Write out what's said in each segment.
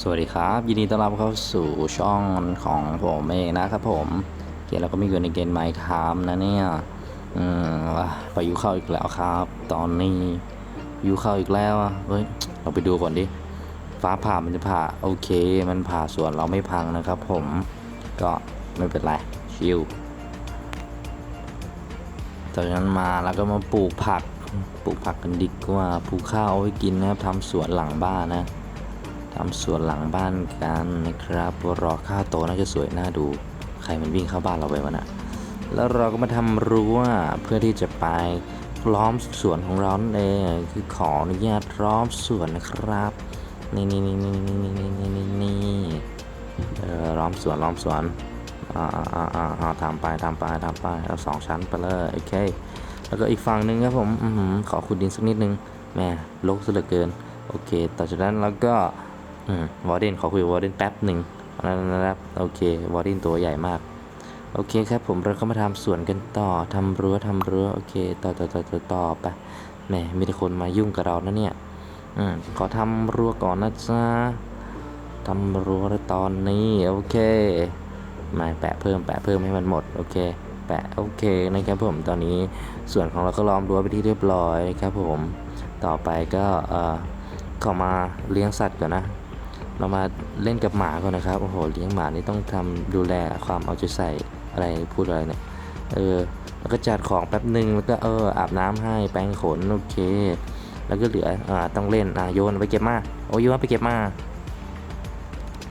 สวัสดีครับ ยินดีต้อนรับเข้าสู่ช่องของผมเองนะครับผม เกมเราก็มีอยู่ในเกมไมค์ครับนะเนี่ยอืมว่ะพายุเข้าอีกแล้วครับ ตอนนี้ยุเข้าอีกแล้วเฮ้ยเราไปดูก่อนดิฟ้าผ่ามันจะผ่าโอเค มันผ่าสวนเราไม่พังนะครับ ผมก็ไม่เป็นไรชิลจากนั้นมาแล้วก็มาปลูกผักปลูกผักกันดีกว่าปลูกข้าวเอาไว้กินนะครับทำสวนหลังบ้านนะ ทำสวนหลังบ้านกันนะครับรอข้าวโตน่าจะสวยน่าดู ใครมันวิ่งเข้าบ้านเราไปวะนะ่ะแล้วเราก็มาทำรั้วเพื่อที่จะไปล้อมสวนของเราเองคือขออนุญาตล้อมสวนนะครับ นี่นี่นี่นี่นี่นี่นี่นี่นี่เออล้อมสวนล้อมสวนอ่าอ่าอ่าอ่าทำไปทำไปทำไปเอาสองชั้นไปเลยโอเคแล้วก็อีกฝั่งหนึ่งครับผมอขอขุดดินสักนิดนึงแม่ลกซะเหลือเกิน โอเค ต่อจากนั้นแล้วก็ อืมวอร์เดนขอคุยวอร์เดนแป๊บหนึ่งนะครับโอเควอร์เดนตัวใหญ่มาก โอเคครับผมเราก็มาทำสวนกันต่อทำรั้วทำรั้วโอเค ต่อต่อต่อต่อต่อไปแหมมีแต่คนมายุ่งกับเรานะเนี่ยอืมขอทำรั้วก่อนนะจ๊ะทำรั้วแล้วตอนนี้โอเคมาแปะเพิ่มแปะเพิ่มให้มันหมดโอเค แปะโอเคนะครับผมตอนนี้ส่วนของเราก็ล้อมรั้วไปที่เรียบร้อยนะครับผมต่อไปก็เอ่อขอมาเลี้ยงสัตว์ก่อนนะ เรามาเล่นกับหมาก่อนนะครับ โอ้โห เลี้ยงหมานี่ต้องทำดูแลความเอาใจใส่อะไรพูดอะไรเนี่ย เออ แล้วก็จัดของแป๊บหนึ่งแล้วก็เอออาบน้ำให้แปรงขนโอเค แล้วก็เหลือ อ่า ต้องเล่น อ่าโยนไปเก็บมา โอ้โยนไปเก็บมา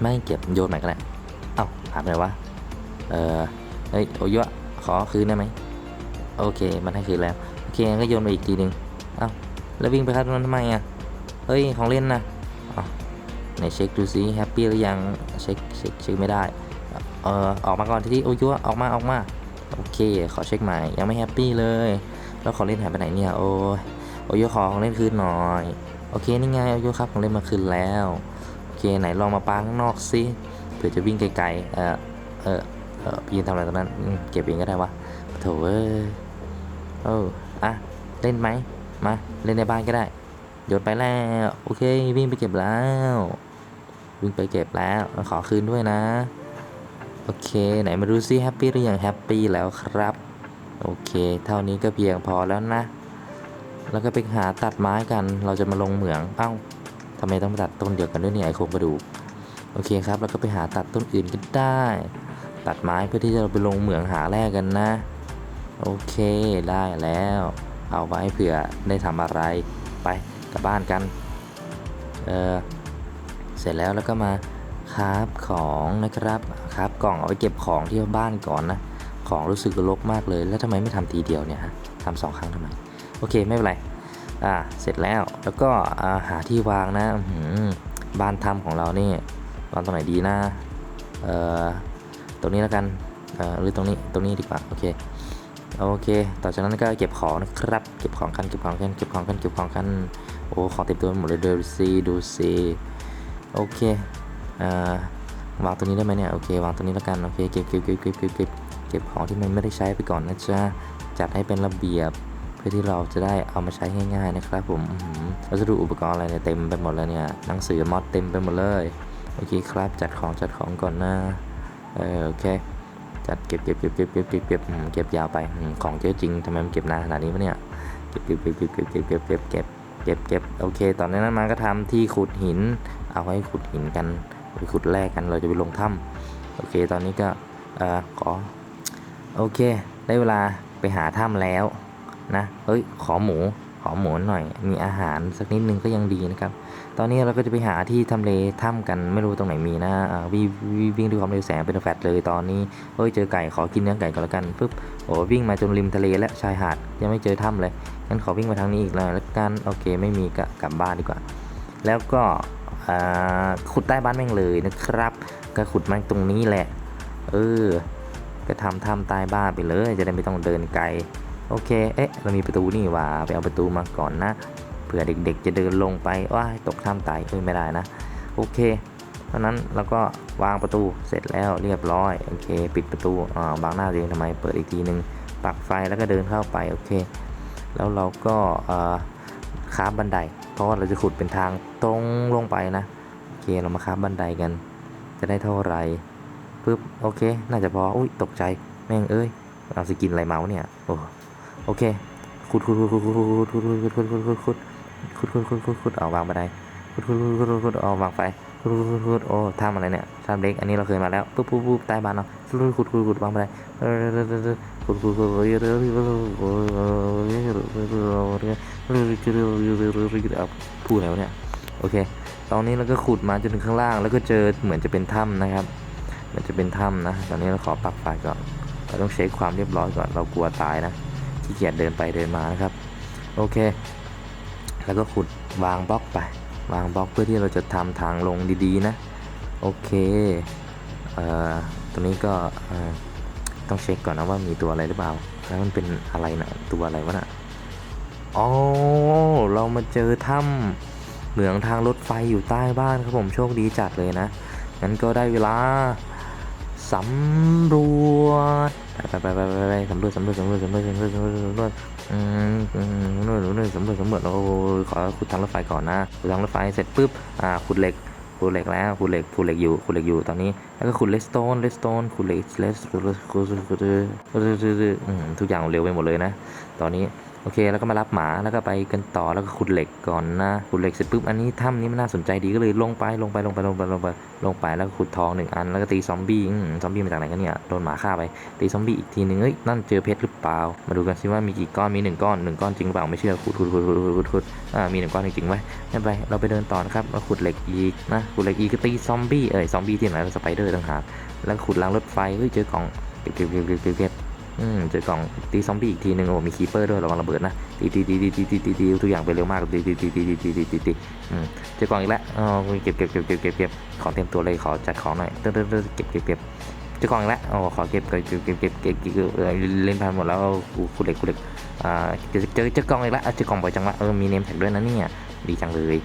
ไม่เก็บโยนไหนก็ได้เอ้าหาไปไหนวะ เออเฮ้ยโอ้ยขอคืนได้ไหม โอเค มันให้คืนแล้ว โอเคก็โยนไปอีกทีหนึ่งเอ้าแล้ววิ่งไปครับตรงนั้นทำไมอะ เฮ้ย ของเล่นนะ ไหนเช็คดูซิแฮปปี้หรือยังเช็คเช็คเช็คไม่ได้เออออกมาก่อนทีนี้โอ้ยออกมาออกมาโอเค ขอเช็คใหม่ยังไม่แฮปปี้เลย แล้วของเล่นหายไปไหนเนี่ยโอ้ยโอ้ยขอของเล่นคืนหน่อย โอเคนี่ไงโอ้ยครับของเล่นมาคืนแล้วโอเคไหนลองมาปาข้างนอกสิเผื่อจะวิ่งไกลๆเออเออเออพี่ยืนทำอะไรตรงนั้นเก็บเองก็ได้วะโถเอ้ยเอออะเล่นไหมมาเล่นในบ้านก็ได้โยนไปแล้วโอเควิ่งไปเก็บแล้ว วิ่งไปเก็บแล้วขอคืนด้วยนะ โอเค ไหนมาดูซิแฮปปี้หรือยังแฮปปี้แล้วครับ โอเค เท่านี้ก็เพียงพอแล้วนะ แล้วก็ไปหาตัดไม้กัน เราจะมาลงเหมืองเอ้าทำไมต้องตัดต้นเดียวกันด้วยเนี่ยไอโครงกระดูกโอเคครับ แล้วก็ไปหาตัดต้นอื่นก็ได้ ตัดไม้เพื่อที่จะไปลงเหมืองหาแร่กันนะ โอเคได้แล้ว เอาไว้เผื่อได้ทำอะไรไปกลับบ้านกัน เออ เสร็จแล้วแล้วก็มาคาฟของนะครับคาฟกล่องเอาไว้เก็บของที่บ้านก่อนนะ ของรู้สึกรกมากเลย แล้วทำไมไม่ทำทีเดียวเนี่ยฮะทำสองครั้งทำไม โอเคไม่เป็นไร อ่า เสร็จแล้ว แล้วก็อาหาที่วางนะหืบ้านทำของเรานี่วางตรงไหนดีนะ เอ่อ ตรงนี้แล้วกัน เอ่อ หรือตรงนี้ ตรงนี้ดีกว่า โอเค โอเค ต่อจากนั้นก็เก็บของนะครับ เก็บของกัน เก็บของกัน เก็บของกัน เก็บของกัน โอ้ ของเต็มตัวหมดเลยดูสิดูสิ โอเคอ่าวางตรงนี้ได้ไหมเนี่ยโอเควางตรงนี้แล้วกันโอเคเก็บเก็บเก็บเก็บเก็บเก็บเก็บของที่มันไม่ได้ใช้ไปก่อนนะจ๊ะจัดให้เป็นระเบียบเพื่อที่เราจะได้เอามาใช้ง่ายๆนะครับผมวัสดุอุปกรณ์อะไรเนี่ยเต็มไปหมดเลยเนี่ยหนังสือมอดเต็มไปหมดเลยโอเคครับจัดของจัดของก่อนนะเออโอเคจัดเก็บเก็บเก็บเก็บเก็บเก็บเก็บเก็บยาวไปของเยอะจริงทำไมมันเก็บนานขนาดนี้วะเนี่ยเก็บเก็บเก็บเก็บเก็บเก็บเก็บเก็บเก็บเก็บโอเคตอนนั้นมาก็ทำที่ขุดหิน เอาไว้ขุดหินกันไปขุดแร่กันเราจะไปลงถ้ำโอเคตอนนี้ก็เออขอโอเค ได้เวลาไปหาถ้ำแล้วนะเฮ้ยขอหมูขอหมูหน่อย มีอาหารสักนิดนึงก็ยังดีนะครับ ตอนนี้เราก็จะไปหาที่ทำเลถ้ำกันไม่รู้ตรงไหนมีนะวิ่งวิ่งด้วยความเร็วแสงเป็นแฟลตเลยตอนนี้เฮ้ยเจอไก่ขอกินเนื้อไก่ก่อนละกันปุ๊บโอ้วิ่งมาจนริมทะเลและชายหาดยังไม่เจอถ้ำเลยงั้นขอวิ่งมาทางนี้อีกเลยแล้วกันโอเค ไม่มีก็กลับบ้านดีกว่า แล้วก็ ขุดใต้บ้านแม่งเลยนะครับ ก็ขุดแม่งตรงนี้แหละ เออ ก็ทำถ้ำใต้บ้านไปเลย จะได้ไม่ต้องเดินไกล โอเค เอ๊ะ เรามีประตูนี่ว่าไปเอาประตูมาก่อนนะ เผื่อเด็กๆจะเดินลงไปว้าตกถ้ำตายเอ้ยไม่ได้นะ โอเค เพราะนั้นเราก็วางประตูเสร็จแล้วเรียบร้อย โอเค ปิดประตู อ่า บางหน้าเองทำไม เปิดอีกทีหนึ่งปักไฟแล้วก็เดินเข้าไป โอเค แล้วเราก็อ่อค้าบันได เพราะว่าเราจะขุดเป็นทางตรงลงไปนะโอเคเรามาค้าบบันไดกัน จะได้เท่าไหร่ปึ๊บโอเค น่าจะพออุ้ยตกใจแม่งเอ้ยเอาสกินอะไรเมาส์เนี่ยโอ้โอเคขุดขุดขุดขุดขุดขุดขุดขุดขุดขุดขุดขุดขุดขุดขุดขุดขุดเอาวางบันไดขุดขุดขุดขุดขุดขุดเอาวางไฟ ขุดขุดขุดโอ้ทำอะไรเนี่ยทำเล็กอันนี้เราเคยมาแล้วปุ๊บปุ๊บปุ๊บใต้บานเนาะขุดขุดขุดขุดวางบันไดเออขุดขุดขุดขุดพูดอะไรวะเนี่ยโอเคตอนนี้เราก็ขุดมาจนถึงข้างล่างแล้วก็เจอเหมือนจะเป็นถ้ำนะครับเหมือนจะเป็นถ้ำนะตอนนี้เราขอปรับไฟก่อนเราต้องเช็คความเรียบร้อยก่อนเรากลัวตายนะขี้เกียจเดินไปเดินมานะครับโอเคแล้วก็ขุดวางบล็อกไป วางบล็อกเพื่อที่เราจะทำทางลงดีๆนะ โอเคเอ่อตรงนี้ก็ต้องเช็คก่อนนะว่ามีตัวอะไรหรือเปล่า แล้วมันเป็นอะไรนะตัวอะไรวะน่ะอ๋อเรามาเจอถ้ำเหมืองทางรถไฟอยู่ใต้บ้านครับผมโชคดีจัดเลยนะงั้นก็ได้เวลาสำรวจไปไปไปไปไปสำรวจสำรวจสำรวจสำรวจสำรวจสำรวจ อืมอืมสำรวจสำรวจสำรวจสำรวจเราขอขุดทางรถไฟก่อนนะขุดทางรถไฟเสร็จปุ๊บอ่าขุดเหล็กขุดเหล็กแล้วขุดเหล็กขุดเหล็กอยู่ขุดเหล็กอยู่ตอนนี้แล้วก็ขุดเลสโตนเลสโตนขุดเหล็กเลสขุดขุดขุดขุดอืมทุกอย่างเร็วไปหมดเลยนะ ตอนนี้ โอเคแล้วก็มารับหมาแล้วก็ไปกันต่อแล้วก็ขุดเหล็กก่อนนะขุดเหล็กเสร็จปุ๊บอันนี้ถ้ำนี้มันน่าสนใจดีก็เลยลงไปลงไปลงไปลงไปลงไปลงไปแล้วก็ขุดทองหนึ่งอันแล้วก็ตีซอมบี้ซอมบี้มาจากไหนกันเนี่ยโดนหมาฆ่าไปตีซอมบี้อีกทีหนึ่งเอ้ยนั่นเจอเพชรหรือเปล่า มาดูกันซิว่ามีกี่ก้อนมีหนึ่งก้อนหนึ่งก้อนจริงหรือเปล่าไม่เชื่อขุดขุดขุดขุดขุดขุดอ่ามีหนึ่งก้อนจริงๆไว้ไม่เป็นไรเราไปเดินต่อนะครับมาขุดเหล็กอีกนะขุดเหล็กอีกก็ตีซอมบี้เอ้ยซอมบี้ที่ไหนสไปเดอร์ต่างหากแล้วขุดรางรถไฟเฮ้ยเจอกล่องเก็บเก็บเก็บเก็บเก็บ อืมเจอกล่องตีซอมบี้อีกทีหนึ่งโอ้มีคีเปอร์ด้วยระวังระเบิดนะตีตีตีตีตีตีตีตีทุกอย่างไปเร็วมากตีตีตีตีตีตีตีตีอืมเจอกล่องอีกแล้วอ๋อเก็บเก็บเก็บเก็บเก็บเก็บของเต็มตัวเลยขอจัดของหน่อยเต้นเต้นเต้นเก็บเก็บเก็บเจอกล่องอีกแล้วอ๋อขอเก็บเก็บเก็บเก็บเก็บเก็บเล่นพันหมดแล้วกูกูเหล็กกูเล็กอ่าเจอเจอเจอกล่องอีกแล้วเจอกล่องบ่อยจังวะเออมีเนมแท็กด้วยนะเนี่ยดีจังเลย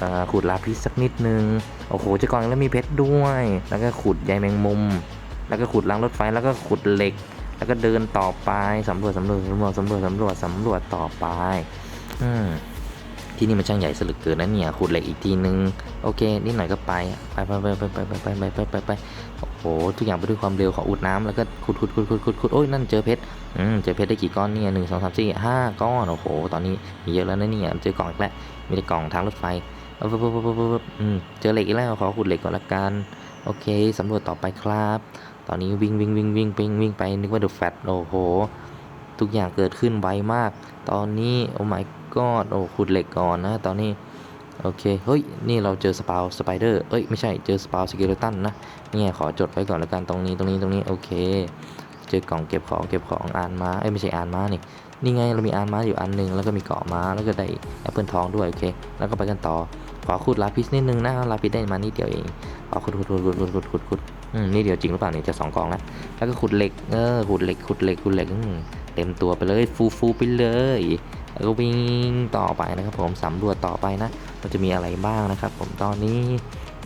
อ่าขุดลาพิษสักนิดนึง โอ้โหเจอกล่องแล้วมีเพชรด้วย แล้วก็ขุดใยแมงมุม แล้วก็ขุดรางรถไฟ แล้วก็ขุดเหล็ก แล้วก็เดินต่อไปสำรวจสำรวจสำรวจสำรวจสำรวจสำรวจต่อไป อืมที่นี่มันช่างใหญ่สลึกเกินนะเนี่ยขุดเหล็กอีกทีนึงโอเคนิดหน่อยก็ไปไปไปไปไปไปไปไปไปไปไปโอ้โหทุกอย่างไปด้วยความเร็วขออุดน้ำแล้วก็ขุดขุดขุดขุดขุดขุดโอ้ยนั่นเจอเพชรอืมเจอเพชรได้กี่ก้อนเนี่ยหนึ่งสองสามสี่ห้าก้อนโอ้โห ตอนนี้มีเยอะแล้วนะเนี่ยเจอกล่องอีกแล้วมีแต่กล่องทางรถไฟเออปุ๊บปุ๊บปุ๊บปุ๊บปุ๊บอืมเจอเหล็กอีกแล้วขอขุดเหล็กก่อนละกันโอเคสำรวจต่อไปครับ ตอนนี้วิ่งวิ่งวิ่งวิ่งวิ่งวิ่งไปนึกว่าเดอะแฟตโอ้โห ทุกอย่างเกิดขึ้นไวมาก ตอนนี้โอ้ my god โอ้ขุดเหล็กก่อนนะ ตอนนี้โอเค เฮ้ย นี่เราเจอสปาวสไปเดอร์ เอ้ย ไม่ใช่ เจอสปาวสเกเลตันนะเนี่ยขอจดไว้ก่อนแล้วกัน ตรงนี้ ตรงนี้ ตรงนี้ โอเค เจอกล่องเก็บของ เก็บของอ่านมาเอ้ย ไม่ใช่อ่านมานี่ นี่ไง เรามีอ่านมาอยู่อันหนึ่งแล้วก็มีเกาะม้า แล้วก็ได้แอปเปิลทองด้วย โอเค แล้วก็ไปกันต่อ ขอขุดลาพิสนิดนึงนะลาพิสได้มานิดเดียวเองขอขุดขุดขุดขุดขุดขุดขุดขุดอืมนี่เดียวจริงหรือเปล่าเนี่ยจะสองกองแล้วแล้วก็ขุดเหล็กเออขุดเหล็กขุดเหล็กขุดเหล็กเต็มตัวไปเลยฟูฟูไปเลยแล้วก็วิ่งต่อไปนะครับ ผมสำรวจต่อไปนะมันจะมีอะไรบ้างนะครับ ผมตอนนี้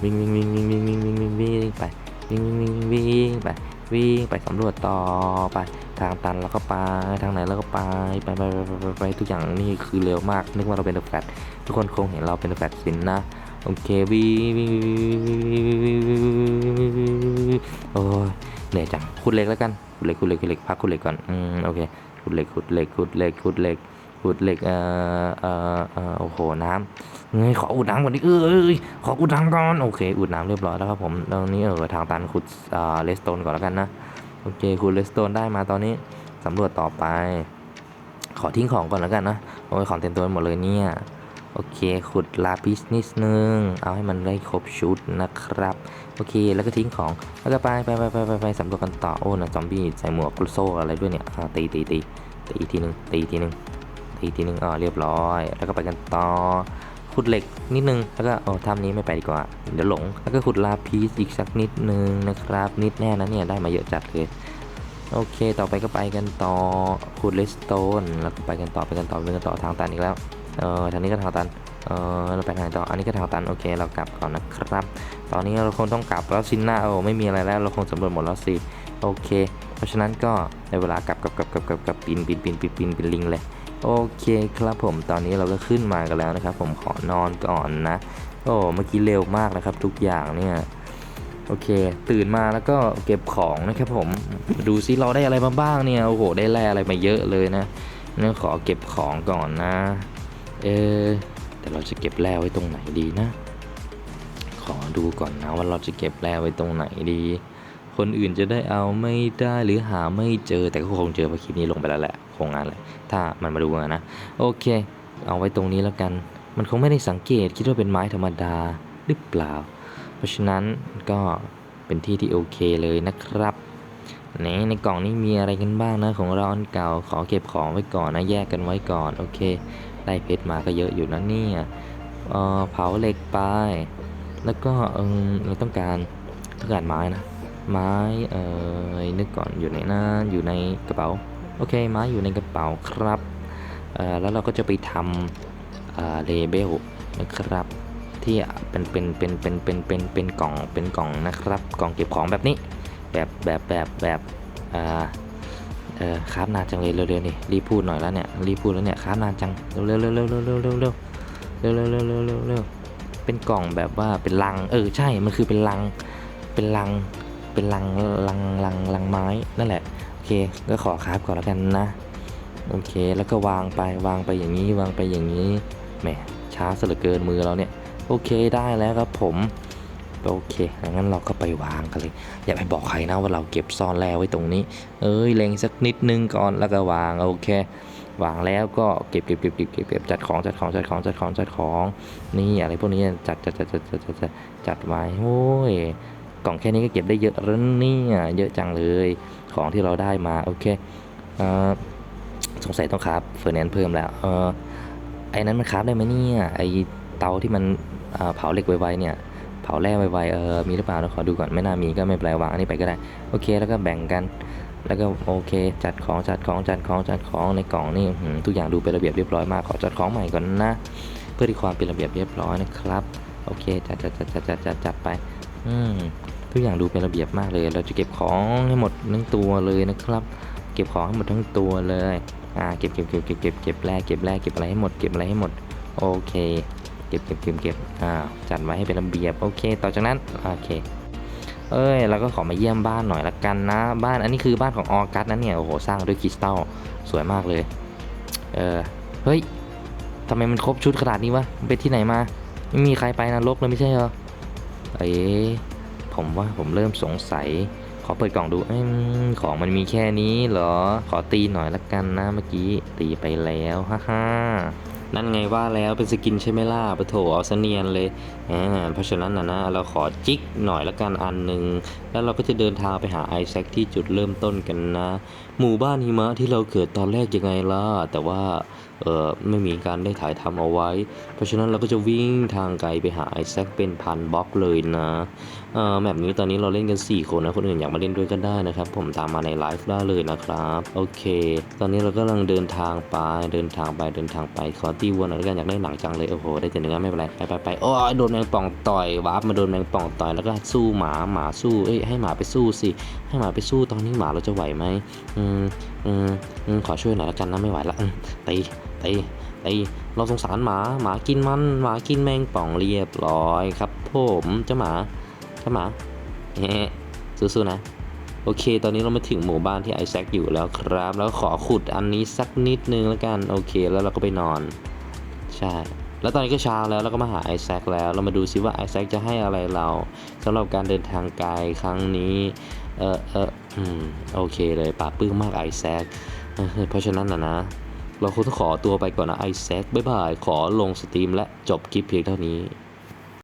วิ่งวิ่งวิ่งวิ่งวิ่งวิ่งวิ่งวิ่งวิ่งไปวิ่งวิ่งวิ่งวิ่งไปวิ่งไปสำรวจต่อไป ทางตันแล้วก็ไปทางไหนแล้วก็ไปไปไปไปไปไปทุกอย่างนี่คือเร็วมาก นึกว่าเราเป็นแฟตทุกคนคงเห็นเราเป็นแฟตสินนะโอเควิ่งวิ่งโอ้ยเหนื่อยจังขุดเหล็กแล้วกันขุดเหล็กขุดเหล็กขุดเหล็กพักขุดเหล็กก่อนอืมโอเคขุดเหล็กขุดเหล็กขุดเหล็กขุดเหล็กขุดเหล็กเอ่อเอ่อเอ่อโอ้โหน้ำเงยขออุดน้ำก่อนดิเอ้ยขออุดน้ำก่อนโอเคอุดน้ำเรียบร้อยแล้วครับผมตอนนี้เออทางตันขุดอ่าเลสโตนก่อนแล้วกันนะ โอเคขุดเลสโตนได้มาตอนนี้สำรวจต่อไป ขอทิ้งของก่อนแล้วกันนะโอ้ยของเต็มตัวหมดเลยเนี่ย โอเคขุดลาปิสนิดนึง เอาให้มันได้ครบชุดนะครับ โอเคแล้วก็ทิ้งของแล้วก็ไปไปไปไปไปไปสำรวจกันต่อโอ้นะซอมบี้ใส่หมวกกรุโซ่อะไรด้วยเนี่ยตีตีตีตีทีหนึ่งตีทีหนึ่งตีทีหนึ่งอ๋อเรียบร้อย แล้วก็ไปกันต่อ ขุดเหล็กนิดนึง แล้วก็โอ้ถ้ำนี้ไม่ไปดีกว่า เดี๋ยวหลง แล้วก็ขุดลาพีสอีกสักนิดนึงนะครับ นิดแน่นะเนี่ยได้มาเยอะจัดเลย โอเค ต่อไปก็ไปกันต่อขุดเลสโตน แล้วก็ไปกันต่อไปกันต่อไปกันต่อทางตันอีกแล้ว เออทางนี้ก็ทางตัน เออเราไปทางต่อ อันนี้ก็ทางตัน โอเค เรากลับก่อนนะครับ ตอนนี้เราคงต้องกลับแล้วสินหน้าโอ้ไม่มีอะไรแล้ว เราคงสำรวจหมดแล้วสิ โอเค เพราะฉะนั้นก็ในเวลากลับกลับกลับกลับกลับกับปีนปีนปีนปีนปีนเป็นลิงเลย โอเคครับผมตอนนี้เราก็ขึ้นมากันแล้วนะครับ ผมขอนอนก่อนนะ โอ้เมื่อกี้เร็วมากนะครับ ทุกอย่างเนี่ยโอเค ตื่นมาแล้วก็เก็บของนะครับผมดูซิเราได้อะไรมาบ้างเนี่ยโอ้โหได้แร่อะไรมาเยอะเลยนะนี่ขอเก็บของก่อนนะ เออแต่เราจะเก็บแร่ไว้ตรงไหนดีนะ ขอดูก่อนนะว่าเราจะเก็บแร่ไว้ตรงไหนดี คนอื่นจะได้เอาไม่ได้หรือหาไม่เจอแต่ก็คงเจอเพราะคลิปนี้ลงไปแล้วแหละ คงงานเลยถ้ามันมาดูนะ โอเค เอาไว้ตรงนี้แล้วกัน มันคงไม่ได้สังเกตคิดว่าเป็นไม้ธรรมดาหรือเปล่า เพราะฉะนั้นก็เป็นที่ที่โอเคเลยนะครับไหนในกล่องนี้มีอะไรกันบ้างนะของเราอันเก่าขอเก็บของไว้ก่อนนะแยกกันไว้ก่อนโอเค ได้เพชรมาก็เยอะอยู่นะเนี่ยเอ่อเผาเหล็กไป แล้วก็เออเราต้องการต้องการไม้นะ ไม้เออนึกก่อนอยู่ไหนนะอยู่ในกระเป๋า โอเคไม้อยู่ในกระเป๋าครับแล้วเราก็จะไปทำเลเบลนะครับ ที่เป็นเป็นเป็นเป็นเป็นเป็นเป็นกล่องเป็นกล่องนะครับ กล่องเก็บของแบบนี้ แบบแบบแบบแบบอ่าเออคราฟนานจังเลยเร็วๆนี่รีบพูดหน่อยแล้วเนี่ยรีบพูดแล้วเนี่ยคราฟนานจังเร็วเร็วเร็วเร็วเร็วเร็วเร็วเร็วเร็วเร็วเร็วเร็วเร็วเร็วเป็นกล่องแบบว่าเป็นลังเออใช่มันคือเป็นลังเป็นลังเป็นลังลังลังลังไม้นั่นแหละ เคก็ขอครับก่อนแล้วกันนะ โอเคแล้วก็วางไปวางไปอย่างนี้วางไปอย่างนี้แหมช้าสลือเกินมือเราเนี่ยโอเคได้แล้วครับผมโอเคงั้นเราก็ไปวางกันเลย อย่าไปบอกใครนะว่าเราเก็บซ่อนแล้วไว้ตรงนี้ เอ้ยเล็งสักนิดนึงก่อนแล้วก็วางโอเควางแล้วก็เก็บเก็บเก็บเก็บเก็บจัดของจัดของจัดของจัดของจัดของ นี่อะไรพวกนี้จัดจัดจัดจัดจัดจัดจัดไว้โอ้ย กล่องแค่นี้ก็เก็บได้เยอะแล้วเนี่ยเยอะจังเลยของที่เราได้มาโอเคเออสงสัยต้องครับเฟอร์แนนเพิ่มแล้วเออไอ้นั้นมันคราฟได้ไหมเนี่ยไอเตาที่มันเผาเหล็กไวๆเนี่ยเผาแร่ไวๆเออมีหรือเปล่าเราขอดูก่อนไม่น่ามีก็ไม่เป็นไรวางอันนี้ไปก็ได้โอเคแล้วก็แบ่งกันแล้วก็โอเค จัดของจัดของจัดของจัดของในกล่องนี่ทุกอย่างดูเป็นระเบียบเรียบร้อยมากขอจัดของใหม่ก่อนนะ เพื่อที่ความเป็นระเบียบเรียบร้อยนะครับ โอเค จัดจัดจัดจัดจัดจัดไป อืมทุกอย่างดูเป็นระเบียบมากเลย เราจะเก็บของให้หมดทั้งตัวเลยนะครับ เก็บของให้หมดทั้งตัวเลย อ่า เก็บเก็บเก็บเก็บเก็บเก็บแร่เก็บแร่เก็บอะไรให้หมด เก็บอะไรให้หมด โอเค เก็บเก็บเก็บเก็บอ่า จัดไว้ให้เป็นระเบียบ โอเค ต่อจากนั้น โอเค เอ้ย เราก็ขอมาเยี่ยมบ้านหน่อยละกันนะ บ้าน อันนี้คือบ้านของออกัสนะเนี่ย โอ้โห สร้างด้วยคริสตัล สวยมากเลย เออ เฮ้ยทำไมมันครบชุดขนาดนี้วะ มันไปที่ไหนมา ไม่มีใครไปนรกเลยไม่ใช่เหรอ เอ๊ผมว่าผมเริ่มสงสัย ขอเปิดกล่องดูอของมันมีแค่นี้เหรอ ขอตีหน่อยละกันนะเมื่อกี้ตีไปแล้วฮ่าฮ่านั่นไงว่าแล้วเป็นสกินใช่ไหมล่ะปะโถเอาเสนียนเลยอ่าเพราะฉะนั้นนะนะเราขอจิกหน่อยละกันอันหนึ่งแล้วเราก็จะเดินทางไปหาไอแซคที่จุดเริ่มต้นกันนะ หมู่บ้านหิมะที่เราเกิดตอนแรกยังไงล่ะ แต่ว่าเออไม่มีการได้ถ่ายทำเอาไว้ เพราะฉะนั้นเราก็จะวิ่งทางไกลไปหาไอแซคเป็นพันบล็อกเลยนะเออแบบนี้ตอนนี้เราเล่นกัน 4 คนนะ คนอื่นอยากมาเล่นด้วยก็ได้นะครับ ผมตามมาในไลฟ์ได้เลยนะครับ โอเค ตอนนี้เราก็กำลังเดินทางไป เดินทางไป เดินทางไป ขอตีวัวหน่อยแล้วกันอยากได้หนังจังเลย โอ้โห ได้แต่เนื้อไม่เป็นไร ไปไปไปโอ้ยโดนแมงป่องต่อยวาร์ปมาโดนแมงป่องต่อย แล้วก็สู้หมา หมาสู้ เอ้ย ให้หมาไปสู้สิ ให้หมาไปสู้ ตอนนี้หมาเราจะไหวไหมอืมอืมอืมขอช่วยหน่อยแล้วกันนะไม่ไหวละตีตีตีเราสงสารหมาหมากินมันหมากินแมงป่องเรียบร้อยครับผมเจ้าหมาเจ้าหมาเฮ้สู้ๆนะโอเค ตอนนี้เรามาถึงหมู่บ้านที่ไอแซคอยู่แล้วครับ แล้วขอขุดอันนี้สักนิดนึงแล้วกัน โอเค แล้วเราก็ไปนอน ใช่ แล้วตอนนี้ก็เช้าแล้วเราก็มาหาไอแซคแล้ว เรามาดูซิว่าไอแซคจะให้อะไรเราสำหรับการเดินทางไกลครั้งนี้ เออเอออืมโอเคเลยป่าปื้มมากไอแซคเออเพราะฉะนั้นนะนะ เราคงต้องขอตัวไปก่อนนะไอแซคบ๊ายบาย ขอลงสตรีมและจบคลิปเพียงเท่านี้